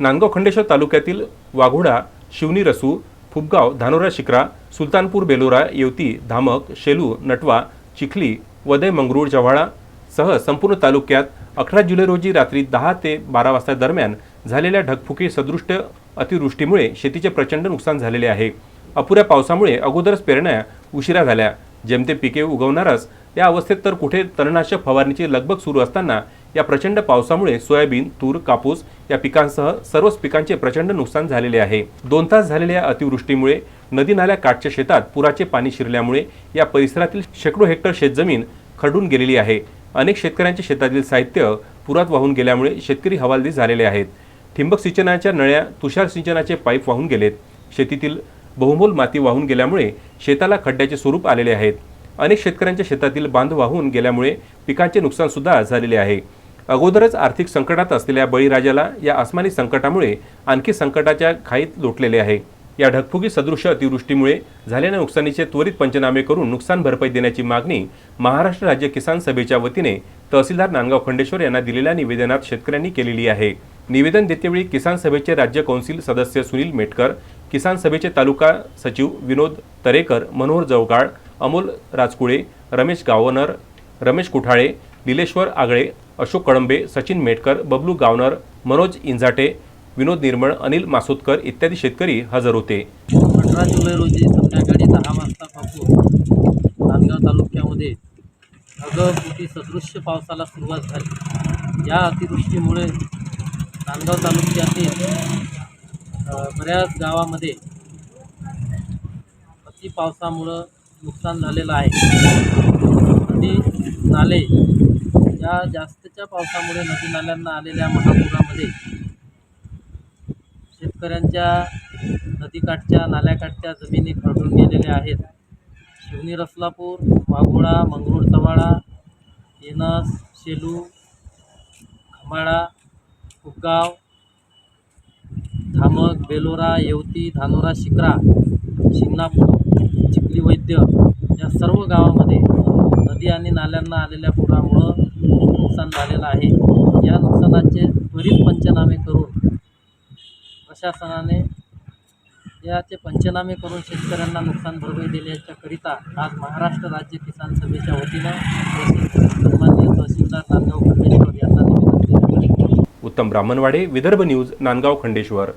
नांदगाव खंडेश्वर तालुक्यातील वाघोडा शिवनी रसू फुबगाव धानोरा शिक्रा सुलतानपूर बेलोरा येवती धामक शेलू नटवा चिखली वदय मंगरूळ जव्हाळा सह संपूर्ण तालुक्यात अकरा जुलै रोजी रात्री दहा ते बारा वाजता दरम्यान झालेल्या ढगफुकी सदृष्ट अतिवृष्टीमुळे शेतीचे प्रचंड नुकसान झालेले आहे. अपुऱ्या पावसामुळे अगोदरच पेरण्या उशिरा झाल्या. जेमते पिके उगवणारच. या अवस्थेत तर कुठे तणनाशक फवारणीची लगबग सुरू असताना या प्रचंड पावसामुळे सोयाबीन तूर कापूस या पिकांसह सर्वच पिकांचे प्रचंड नुकसान झालेले आहे. दोन तास झालेल्या अतिवृष्टीमुळे नदी नाल्या काठच्या शेतात पुराचे पाणी शिरल्यामुळे या परिसरातील शेकडो हेक्टर शेतजमीन खडून गेलेली आहे. अनेक शेतकऱ्यांचे शेतातील साहित्य पुरात वाहून गेल्यामुळे शेतकरी हवालदिल झालेले आहेत. ठिंबक सिंचनाच्या नळ्या तुषार सिंचनाचे पाईप वाहून गेलेत. शेतीतील बहुमोल माती वाहून गेल्यामुळे शेताला खड्ड्याचे स्वरूप आलेले आहेत. अनेक शेतकऱ्यांच्या शेतातील बांध वाहून गेल्यामुळे पिकांचे नुकसानसुद्धा झालेले आहे. अगोदरच आर्थिक संकटात असलेल्या बळीराजाला या आसमानी संकटामुळे आणखी संकटाच्या खाईत लोटलेले आहे. या ढगफुगी सदृश अतिवृष्टीमुळे झालेल्या नुकसानीचे त्वरित पंचनामे करून नुकसान भरपाई देण्याची मागणी महाराष्ट्र राज्य किसान सभेच्या वतीने तहसीलदार नांदगाव खंडेश्वर यांना दिलेल्या निवेदनात शेतकऱ्यांनी केलेली आहे. निवेदन देतेवेळी किसान सभेचे राज्य कौन्सिल सदस्य सुनील मेटकर किसान सभेचे तालुका सचिव विनोद तरेकर मनोहर जवगाळ अमोल राजकुळे रमेश गावनर रमेश कुठाळे निलेश्वर आगळे अशोक कळंबे सचिन मेटकर बबलू गावनर मनोज इंझाटे विनोद निर्मळ अनिल मासोदकर इत्यादी शेतकरी हजर होते. अठरा जुलै रोजी संध्याकाळी दहा वाजतापासून नांदगाव तालुक्यामध्ये ढगफुटी सदृश्य पावसाला सुरुवात झाली. या अतिवृष्टीमुळे नांदगाव तालुक्यातील बऱ्याच गावामध्ये अति पावसामुळं नुकसान झालेलं आहे. आणि नाले या जास्तच्या पावसामुळे नदी नाल्यांना आलेल्या महापुरामध्ये शेतकऱ्यांच्या नदीकाठच्या नाल्याकाठच्या जमिनी खरडून गेलेल्या आहेत. शिवनी रसलापूर वाघोळा मंगरूळ चव्हाळा येनस शेलू खमाळा कुगाव धामक बेलोरा येवती धानोरा शिक्रा शिंगणापूर चिखली वैद्य या सर्व गावामध्ये नदी आणि नाल्यांना आलेल्या पुरामुळं खूप नुकसान झालेलं आहे. या नुकसानाचे त्वरित पंचनामे करून प्रशासनाने याचे पंचनामे करून शेतकऱ्यांना नुकसान भरपाई देण्याच्याकरिता आज महाराष्ट्र राज्य किसान सभेच्या वतीनं तहसीलदार नांदगाव खंडेश्वर यांना निवेदन उत्तम ब्राह्मणवाडे विदर्भ न्यूज नांदगाव खंडेश्वर.